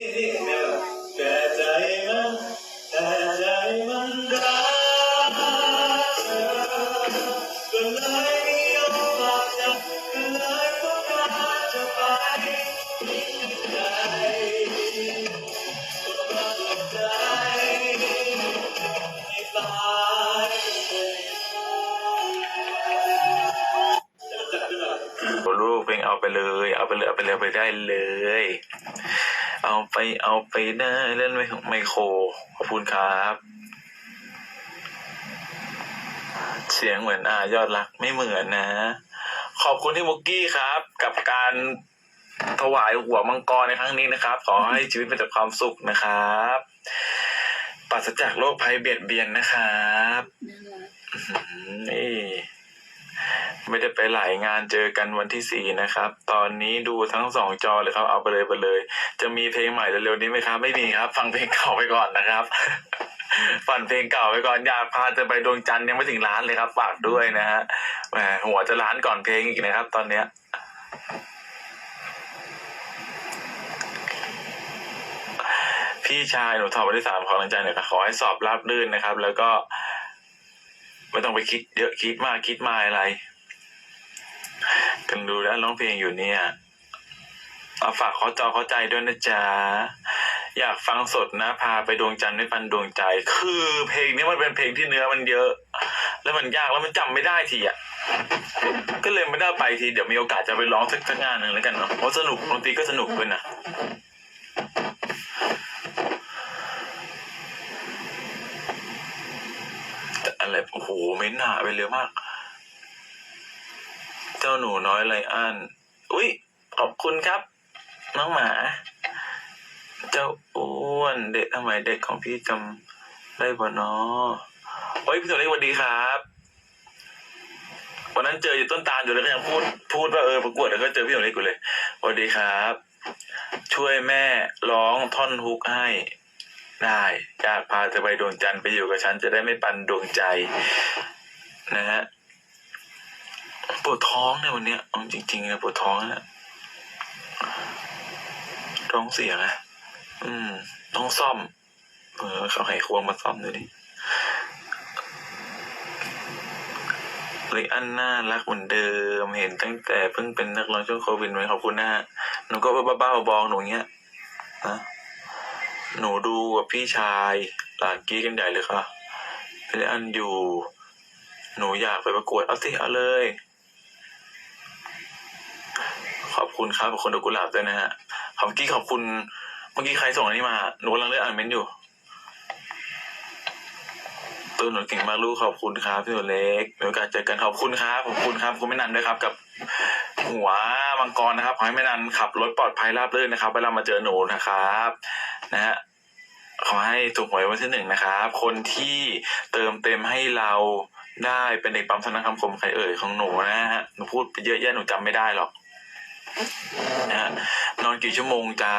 แต่ใจมันแต่ใจมันรักเธอก็เลยยอมฝากใจก็เลยต้องการจะไปใจก็รักใจให้ตายลูกเพลงเอาไปเลย เอาไปเลยเอาไปเลยไปได้เลย เอาไปเอาไปได้เล่นไมไมโครขอบคุณครับ เสียงเหมือนอายอดรักไม่เหมือนนะ ขอบคุณที่มุกกี้ครับ กับการถวายหัวมังกรในครั้งนี้นะครับ ขอให้ชีวิตเป็นแต่ความสุขนะครับปราศจากโรคภัยเบียดเบียนนะครับน่ารักอืมนี่ ไม่ได้ไปหลายงานเจอกันวันที่สี่นะครับ ตอนนี้ดูทั้งสองจอเลยครับ เอาไปเลยไปเลย จะมีเพลงใหม่เร็วๆนี้ไหมครับ ไม่มีครับ ฟังเพลงเก่าไปก่อนนะครับฟังเพลงเก่าไปก่อนอยากพาจะไปดวงจันทร์ยังไม่ถึงร้านเลยครับฝากด้วยนะฮะแหมหัวจะร้านก่อนเพลงอีกนะครับ ตอนเนี้ยพี่ชายหนูทอบวันที่สามขอกำลังใจหน่อยค่ะขอให้สอบราบรื่นนะครับ แล้วก็ ไม่ต้องไปคิดเยอะคิดมากคิดมาอะไร กันดูแล้วร้องเพลงอยู่เนี่ยเอาฝากขอจอเข้าใจด้วยนะจ๊ะ อยากฟังสดนะพาไปดวงจันทร์ไม่ปันดวงใจ คือเพลงนี้มันเป็นเพลงที่เนื้อมันเยอะ แล้วมันยากแล้วมันจำไม่ได้ทีอะ ก็เลยไม่ได้ไปที เดี๋ยวมีโอกาสจะไปร้องสักงานหนึ่งแล้วกันเนาะเพราะสนุกดนตรีก็สนุกด้วยนะอะไรโอ้โหเม้นหนาไปเร็วมาก เจ้าหนูน้อยไรอันอุ้ยขอบคุณครับ น้องหมา เจ้าอ้วนเด็กทำไมเด็กของพี่จำได้บ่เนาะโอ้ยพี่ตัวเล็กสวัสดีครับ วันนั้นเจออยู่ต้นตาลอยู่เลยก็ยังพูดพูดว่าเออประกวดแล้วก็เจอพี่ตัวเล็กอยู่เลยสวัสดีครับ ช่วยแม่ร้องท่อนฮุกให้ได้อยากพาเธอไปดวงจันทร์ไปอยู่กับฉันจะได้ไม่ปันดวงใจ นะฮะ ปวดท้องเนี่ยวันเนี้ยเอาจริงๆนะปวดท้องนะท้องเสียนะอืมต้องซ่อมเออเขาไขควงมาซ่อมดูดิเลยอันน่ารักเหมือนเดิมเห็นตั้งแต่เพิ่งเป็นนักร้องช่วงโควิดไหมขอบคุณนะฮะหนูก็บ้าๆบอๆหนูเงี้ยนะหนูดูกับพี่ชายหลานกี้กันใหญ่เลยค่ะพี่อันอยู่ หนูอยากไปประกวดเอาสิเอาเลย อบคุณครับขอบคุณดอกกุหลาบด้วยนะฮะขอบกี้ขอบคุณเมื่อกี้ใครส่งอันนี้มาหนูกำลังเลือกอ่านเมนต์อยู่ตัวหนูเก่งมากลูกขอบคุณครับพี่ตัวเล็กมีโอกาสเจอกันขอบคุณครับขอบคุณครับคุณไม่นันด้วยครับ กับ หัวมังกรนะครับขอให้ไม่นันขับรถปลอดภัยราบรื่นนะครับเวลามาเจอหนูนะครับ นะฮะขอให้ถูกหวยวันที่หนึ่งนะครับ คนที่เติมเต็มให้เราได้เป็นเด็กปั๊มธนาคำคมใครเอ่ยของหนูนะฮะหนูพูดไปเยอะแยะหนูจำไม่ได้หรอก นะนอนกี่ชั่วโมงจ้า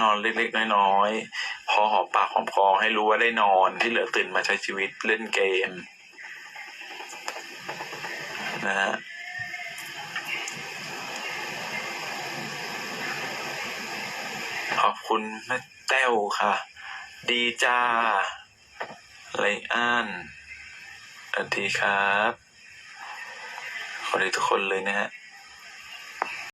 นอนเล็กๆน้อยๆพอหอมปากหอมคอให้รู้ว่าได้นอนที่เหลือตื่นมาใช้ชีวิตเล่นเกม นะฮะขอบคุณแม่แต้วค่ะ ดีจ้าไรอันสวัสดีครับ ขอดีทุกคนเลยนะฮะ